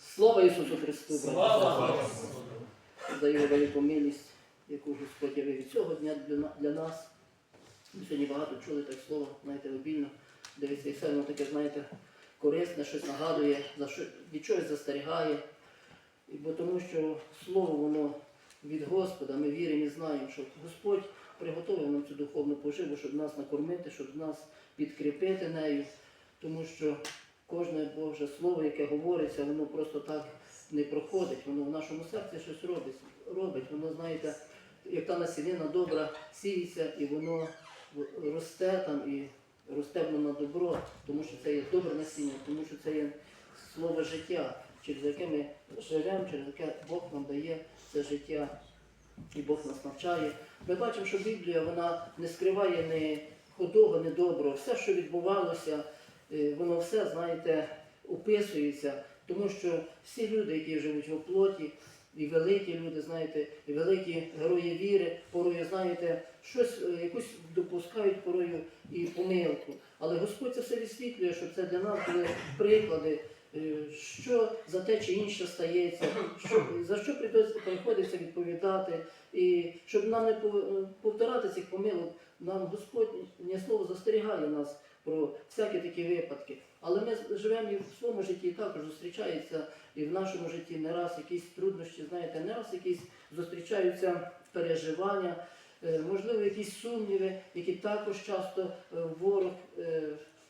Слава Ісусу Христу! Слава за його велику милість, яку Господь явив від цього дня для, для нас. Ми сьогодні багато чули так слово, знаєте, обільно. Дивіться, і все воно таке, знаєте, корисне, щось нагадує, за що, від чогось застерігає. І бо тому що слово воно від Господа, ми віримо і знаємо, що Господь приготовив нам цю духовну поживу, щоб нас накормити, щоб нас підкріпити нею, тому що кожне Боже слово, яке говориться, воно просто так не проходить, воно в нашому серці щось робить. робить. Воно, знаєте, як та насінина добра сіється, і воно росте там і росте воно на добро, тому що це є добре насіння, тому що це є слово життя, через яке ми живемо, через яке Бог нам дає це життя, і Бог нас навчає. Ми бачимо, що Біблія вона не скриває ні худого, ні доброго. Все, що відбувалося, воно все, знаєте, описується, тому що всі люди, які живуть в плоті, і великі люди, знаєте, і великі герої віри, порою, знаєте, щось е, якусь допускають порою і помилку. Але Господь це все висвітлює, щоб це для нас були приклади, е, що за те чи інше стається, що, за що приходиться відповідати, і щоб нам не пов- повторати цих помилок, нам Господь слово застерігає нас про всякі такі випадки. Але ми живемо і в своєму житті також зустрічається і в нашому житті не раз якісь труднощі, знаєте, не раз якісь зустрічаються переживання, е, можливо, якісь сумніви, які також часто е, ворог е,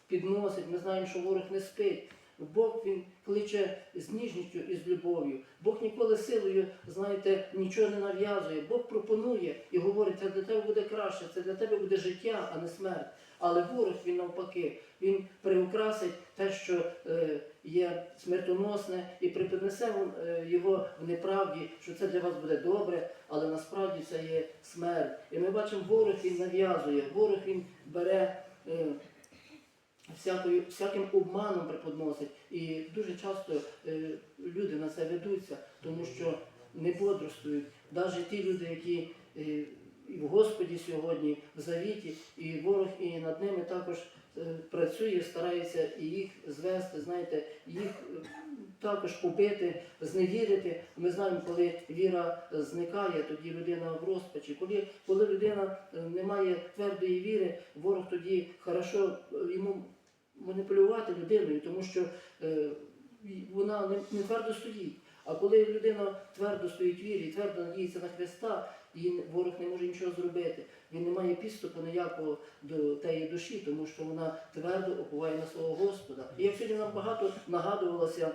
підносить. Ми знаємо, що ворог не спить. Бог він кличе з ніжністю і з любов'ю. Бог ніколи силою, знаєте, нічого не нав'язує. Бог пропонує і говорить, це для тебе буде краще, це для тебе буде життя, а не смерть. Але ворог він навпаки, він приукрасить те, що е, є смертоносне, і припинесе е, його в неправді, що це для вас буде добре, але насправді це є смерть. І ми бачимо, ворог він нав'язує, ворог він бере. Е, всякою, всяким обманом преподносить. І дуже часто е, люди на це ведуться, тому що не бодрствують. Навіть ті люди, які е, і в Господі сьогодні, в завіті, і ворог і над ними також е, працює, старається і їх звести, знаєте, їх е, також побити, зневірити. Ми знаємо, коли віра зникає, тоді людина в розпачі. Коли, коли людина е, не має твердої віри, ворог тоді хорошо йому маніпулювати людиною, тому що вона не твердо стоїть. А коли людина твердо стоїть в вірі, твердо надіється на Христа, і ворог не може нічого зробити. Він не має підступу ніякого до тієї душі, тому що вона твердо оповає на свого Господа. І як сьогодні нам багато нагадувалося,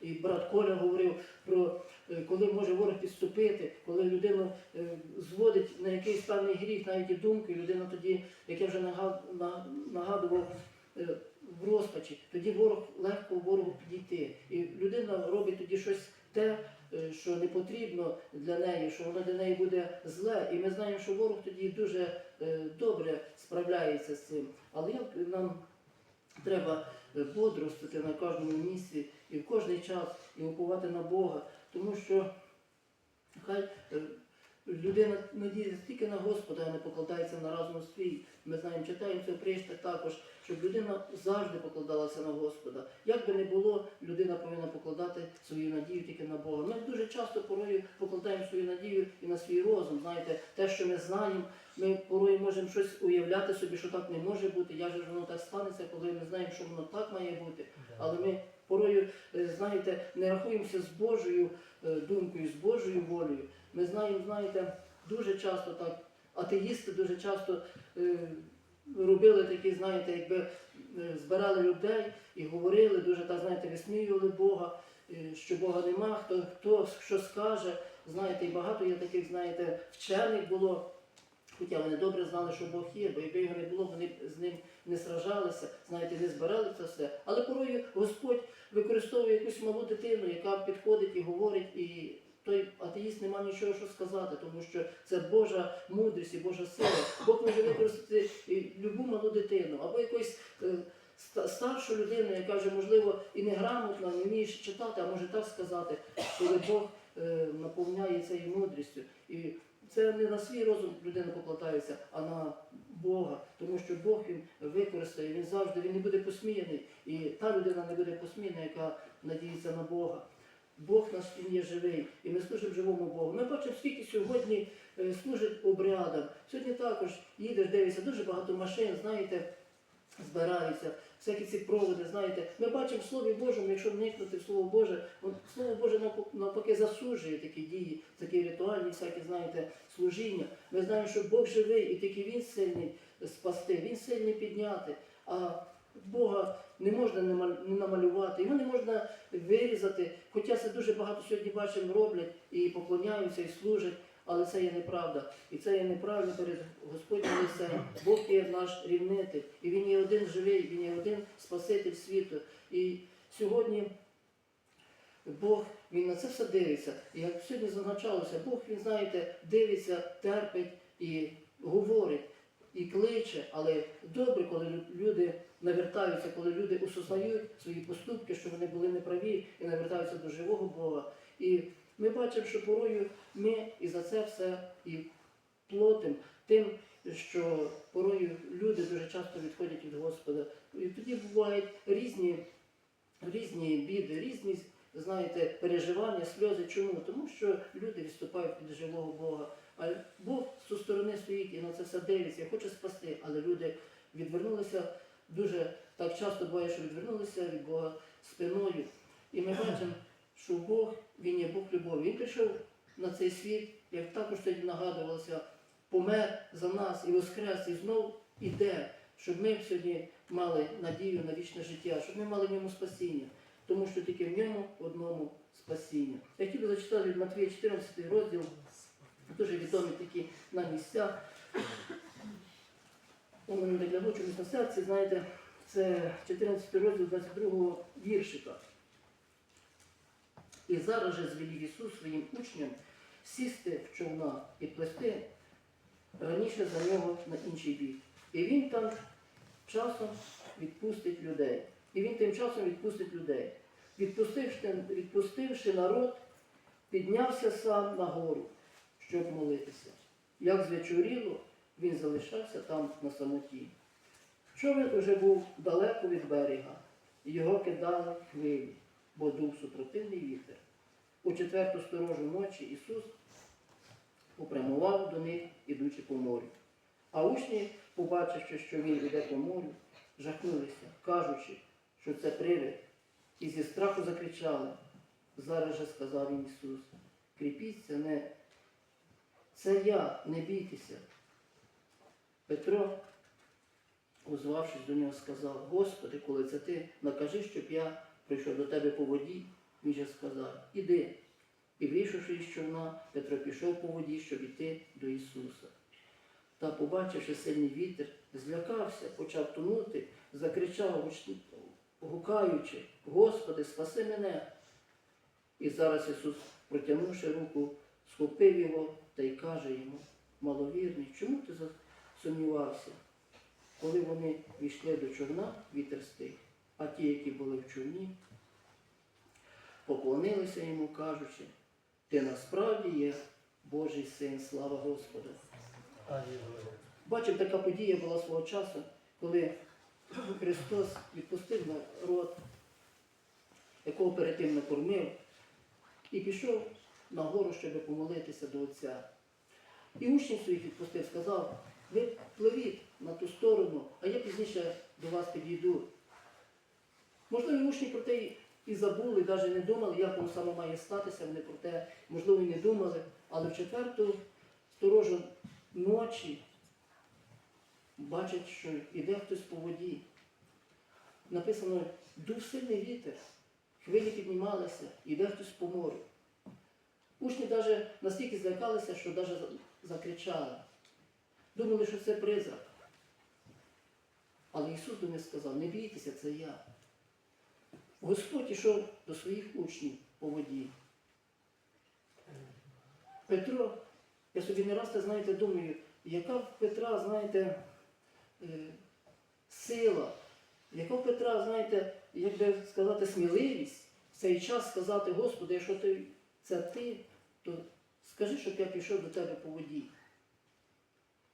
і брат Коля говорив про е, коли може ворог підступити, коли людину е, зводить на якийсь певний гріх, навіть і думки, людина тоді, як я вже нагадував, е, в розпачі, тоді ворог легко ворогу підійти. І людина робить тоді щось те, е, що не потрібно для неї, що воно для неї буде зле. І ми знаємо, що ворог тоді дуже е, добре справляється з цим. Але як нам треба е, на кожному місці і в кожний час, і уповати на Бога, тому що хай людина надіється тільки на Господа, а не покладається на разум свій. Ми знаємо, читаємо це в прийштах також, щоб людина завжди покладалася на Господа. Як би не було, людина повинна покладати свою надію тільки на Бога. Ми дуже часто порою покладаємо свою надію і на свій розум. Знаєте, те, що ми знаємо, ми порою можемо щось уявляти собі, що так не може бути. Же ж воно так станеться, коли ми знаємо, що воно так має бути. Але ми порою, е, знаєте, не рахуємося з Божою е, думкою, з Божою волею. Ми знаємо, знаєте, дуже часто так, атеїсти дуже часто робили такі, знаєте, якби е, збирали людей і говорили, дуже так, знаєте, висміювали Бога, е, що Бога нема, хто, хто що скаже. Знаєте, і багато є таких, знаєте, вчених було. Хоча вони добре знали, що Бог є, бо якби його не було, вони з ним не сражалися, знаєте, не збирали це все. Але порою Господь використовує якусь малу дитину, яка підходить і говорить, і той атеїст не має нічого що сказати, тому що це Божа мудрість і Божа сила. Бог може використати любу малу дитину, або якусь е, старшу людину, яка вже, можливо, і неграмотна, не вміє читати, а може так сказати, коли Бог е, наповняє цією мудрістю. І це не на свій розум людина покладається, а на Бога. Тому що Бог він використає, він завжди він не буде посміяний. І та людина не буде посміна, яка надіється на Бога. Бог наш він є живий, і ми служимо живому Богу. Ми бачимо, скільки сьогодні е, служить обрядам. Сьогодні також їдеш, дивишся, дуже багато машин, знаєте, збираються, всякі ці проводи, знаєте. Ми бачимо в Слові Божому, якщо вникнути в Слово Боже, Слово Боже навпаки засуджує такі дії, такі ритуальні, всякі, знаєте, служіння. Ми знаємо, що Бог живий, і тільки Він сильний спасти, Він сильний підняти. А Бога не можна не намалювати, його не можна вирізати. Хоча це дуже багато сьогодні бачимо, роблять і поклоняються, і служать, але це є неправда. І це є неправильно перед Господнім лицем. Бог є наш рівнитель, і Він є один живий, Він є один Спаситель світу. І сьогодні Бог він на це все дивиться. І як сьогодні зазначалося, Бог, він, знаєте, дивиться, терпить і говорить, і кличе, але добре, коли люди навертаються, коли люди осознають свої поступки, що вони були неправі, і навертаються до живого Бога. І ми бачимо, що порою ми і за це все і платимо тим, що порою люди дуже часто відходять від Господа. І тоді бувають різні, різні біди, різні, знаєте, переживання, сльози. Чому? Тому що люди відступають від живого Бога. А Бог зі сторони стоїть і на це все дивиться, хоче спасти, але люди відвернулися дуже так часто буває, що відвернулися від Бога спиною. І ми бачимо, що Бог, Він є Бог любові. Він прийшов на цей світ, як також тоді нагадувалося, помер за нас і воскрес, і знов іде, щоб ми сьогодні мали надію на вічне життя, щоб ми мали в ньому спасіння. Тому що тільки в ньому одному спасіння. Я хотів би зачитати від Матвія 14 розділ, дуже відомі такі на місцях. У мене лягу чомусь на серці, знаєте, це 14 розділ 22 віршика. І зараз же звелів Ісус своїм учням сісти в човна і плести раніше за нього на інший бік. І він там часом відпустить людей. І він тим часом відпустить людей. Відпустивши, відпустивши народ, піднявся сам на гору, щоб молитися. Як звечоріло, він залишався там на самоті. Човен уже був далеко від берега, і його кидали хвилі, бо дув супротивний вітер. У четверту сторожу ночі Ісус попрямував до них, ідучи по морю. А учні, побачивши, що він іде по морю, жахнулися, кажучи, що це привид, і зі страху закричали. Зараз же сказав їм Ісус, кріпіться, не це я, не бійтеся. Петро, озвавшись до нього, сказав, Господи, коли це ти, накажи, щоб я прийшов до тебе по воді, він же сказав, іди. І вийшовши із човна, Петро пішов по воді, щоб іти до Ісуса. Та, побачивши сильний вітер, злякався, почав тонути, закричав, гукаючи, Господи, спаси мене. І зараз Ісус, протягнувши руку, схопив його та й каже йому, маловірний, чому ти засумнівався? Коли вони війшли до човна, вітер стих, а ті, які були в човні, поклонилися йому, кажучи, ти насправді є Божий син, слава Господу. Бачив, така подія була свого часу, коли Христос відпустив народ, якого перед тим накормив, і пішов на гору, щоб помолитися до Отця. І учнів своїх відпустив, сказав, ви пливіть на ту сторону, а я пізніше до вас підійду. Можливо, учні про те і забули, навіть не думали, як воно саме має статися, вони про те, можливо, і не думали, але в четверту сторожу ночі бачать, що йде хтось по воді. Написано, дув сильний вітер, хвилі піднімалися, йде хтось по морю. Учні навіть настільки злякалися, що навіть закричали. Думали, що це призрак. Але Ісус до них сказав, не бійтеся, це я. Господь ішов до своїх учнів по воді. Петро, я собі не раз, знаєте, думаю, яка в Петра, знаєте, е, сила, яка в Петра, знаєте, як би сказати, сміливість в цей час сказати, Господи, якщо ти, це ти, то скажи, щоб я пішов до тебе по воді.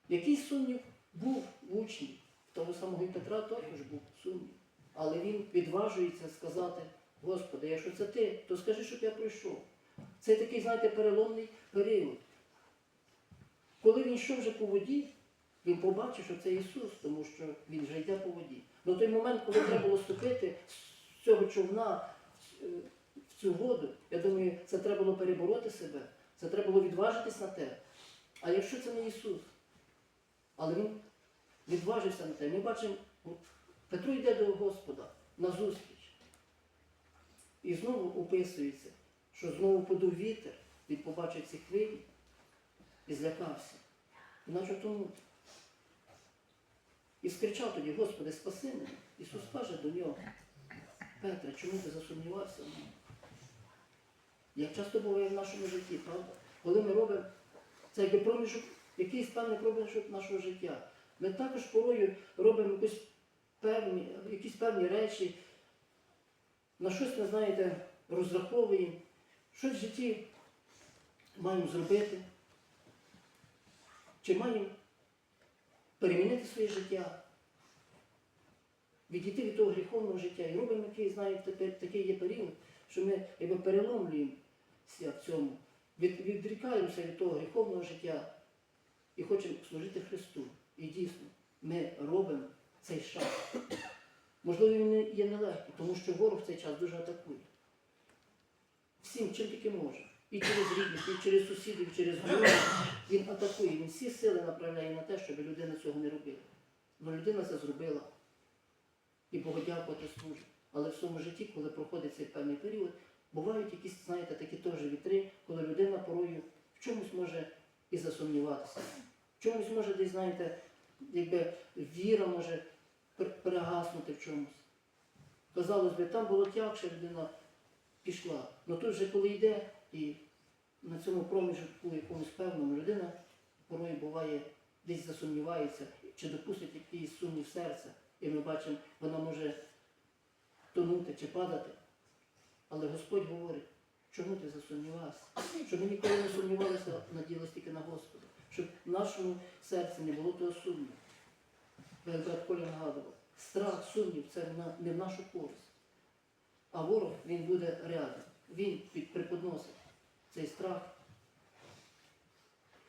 Який сумнів був в учні? Того самого Петра також був сумнів. Але він відважується сказати, Господи, якщо це ти, то скажи, щоб я пройшов. Це такий, знаєте, переломний період. Коли він йшов вже по воді, він побачив, що це Ісус, тому що він вже йде по воді. Но той момент, коли треба було ступити з цього човна е, цю воду, я думаю, це треба було перебороти себе, це треба було відважитись на те. А якщо це не Ісус? Але він відважився на те. Ми бачимо, Петро йде до Господа на зустріч. І знову описується, що знову подув вітер, він побачив ці хвилі і злякався. Іначе тому. І скричав тоді, Господи, спаси мене. Ісус каже до нього, Петре, чому ти засумнівався в мене? Як часто буває в нашому житті, правда? Коли ми робимо це якби проміжок, якийсь певний проміжок нашого життя. Ми також порою робимо певні, якісь певні речі, на щось ми, знаєте, розраховуємо, щось в житті маємо зробити, чи маємо перемінити своє життя, відійти від того гріховного життя. І робимо який, знаєте, такий є період, що ми якби переломлюємося в цьому, від, відрікаємося від того гріховного життя і хочемо служити Христу. І дійсно, ми робимо цей шаг. Можливо, він є нелегкий, тому що ворог в цей час дуже атакує. Всім, чим тільки може. І через рідних, і через сусідів, і через друзів. Він атакує, він всі сили направляє на те, щоб людина цього не робила. Ну людина це зробила. І Богу дякувати служить. Але в своєму житті, коли проходить цей певний період, бувають якісь, знаєте, такі теж вітри, коли людина порою в чомусь може і засумніватися. В чомусь може десь, знаєте, якби віра може пер- перегаснути в чомусь. Казалось би, там було тягше, людина пішла. Ну тут же коли йде і на цьому проміжку якомусь певному людина порою буває десь засумнівається, чи допустить якийсь сумнів серця. І ми бачимо, вона може тонути чи падати. Але Господь говорить, чому ти засумнівався? Щоб ми ніколи не сумнівалися, надіялися тільки на Господа. Щоб в нашому серці не було того сумніву. Як брат Коля нагадував, страх, сумнів це не в нашу користь. А ворог він буде рядом. Він преподносить цей страх.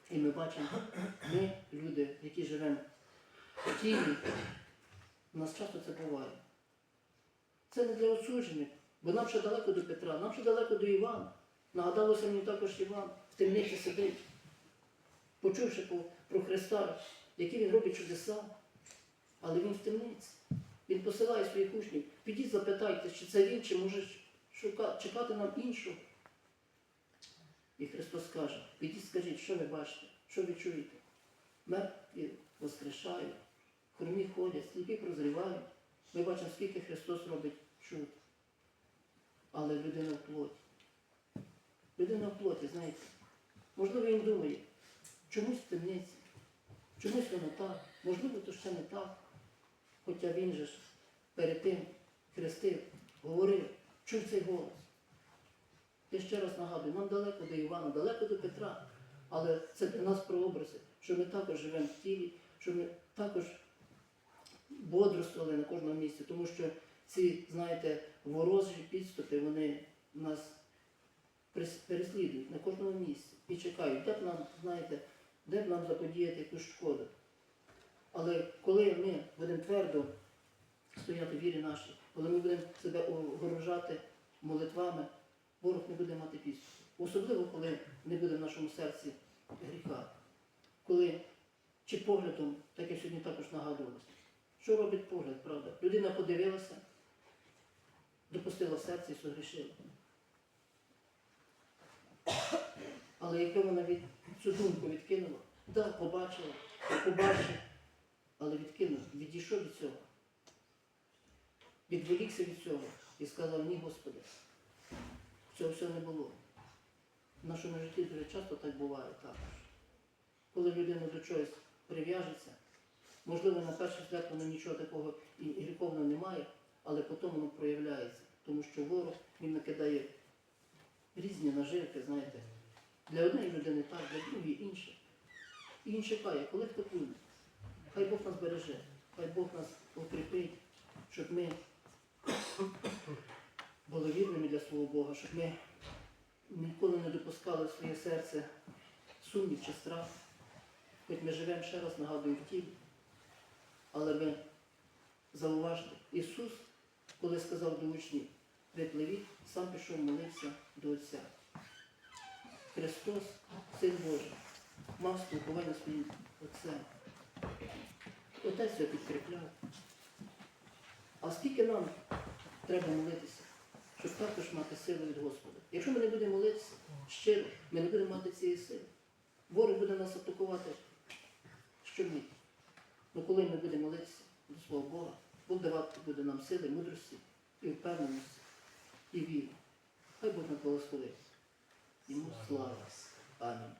І ми бачимо, ми, люди, які живемо в тілі, у нас часто це буває. Це не для осуджених, бо нам ще далеко до Петра, нам ще далеко до Івана. Нагадалося мені також Іван в темниці сидить, почувши про Христа, які він робить чудеса, але він в темниці. Він посилає своїх учнів. Підіть запитайте, чи це він, чи може шука- чекати нам іншого. І Христос каже, підіть скажіть, що ви бачите, що ви чуєте. Мертві воскрешають, хромі ходять, сліпі прозрівають. Ми бачимо, скільки Христос робить чуд. Але людина в плоті. Людина в плоті, знаєте, можливо, він думає, чомусь темниці, чомусь воно так, можливо, то ще не так. Хоча він же ж перед тим хрестив, говорив, чув цей голос. Я ще раз нагадую, нам далеко до Івана, далеко до Петра, але це для нас прообрази, що ми також живемо в тілі, що ми також бодрствували на кожному місці, тому що ці, знаєте, ворожі підступи, вони нас переслідують на кожному місці і чекають, де б нам, знаєте, де б нам заподіяти якусь шкоду. Але коли ми будемо твердо стояти в вірі нашій, коли ми будемо себе огорожати молитвами, ворог не буде мати підступу. Особливо, коли не буде в нашому серці гріха. Коли чи поглядом, так як сьогодні також нагадувалося, що робить погляд, правда? Людина подивилася, допустила серце і согрішила. Але якби вона від, цю думку відкинула, да, побачила, побачив, але відкинув, відійшов від цього. Відволікся від цього і сказав, ні, Господи, цього всього не було. В нашому житті дуже часто так буває також. Коли людина до чогось прив'яжеться, можливо, на перший взгляд воно нічого такого і гріховного немає, але потім воно проявляється, тому що ворог він накидає різні наживки, знаєте. Для однієї людини так, для другої інше. І він чекає, коли хто плюне. Хай Бог нас береже, хай Бог нас укріпить, щоб ми були вірними для свого Бога, щоб ми ніколи не допускали в своє серце сумнів чи страх. Хоч ми живемо ще раз, нагадую, в тілі, але ми зауважте, Ісус коли сказав до учнів, ви пливіть, сам пішов молився до Отця. Христос, Син Божий, мав спілкування своїм Отцем. Отець його підкріпляв. А скільки нам треба молитися, щоб також мати силу від Господа? Якщо ми не будемо молитися щиро, ми не будемо мати цієї сили. Ворог буде нас атакувати щомить. Ну коли ми будемо молитися до свого Бога, Бог давати буде нам сили, мудрості і впевненості, і віру. Хай Бог нас благословить. Йому слава. Амінь.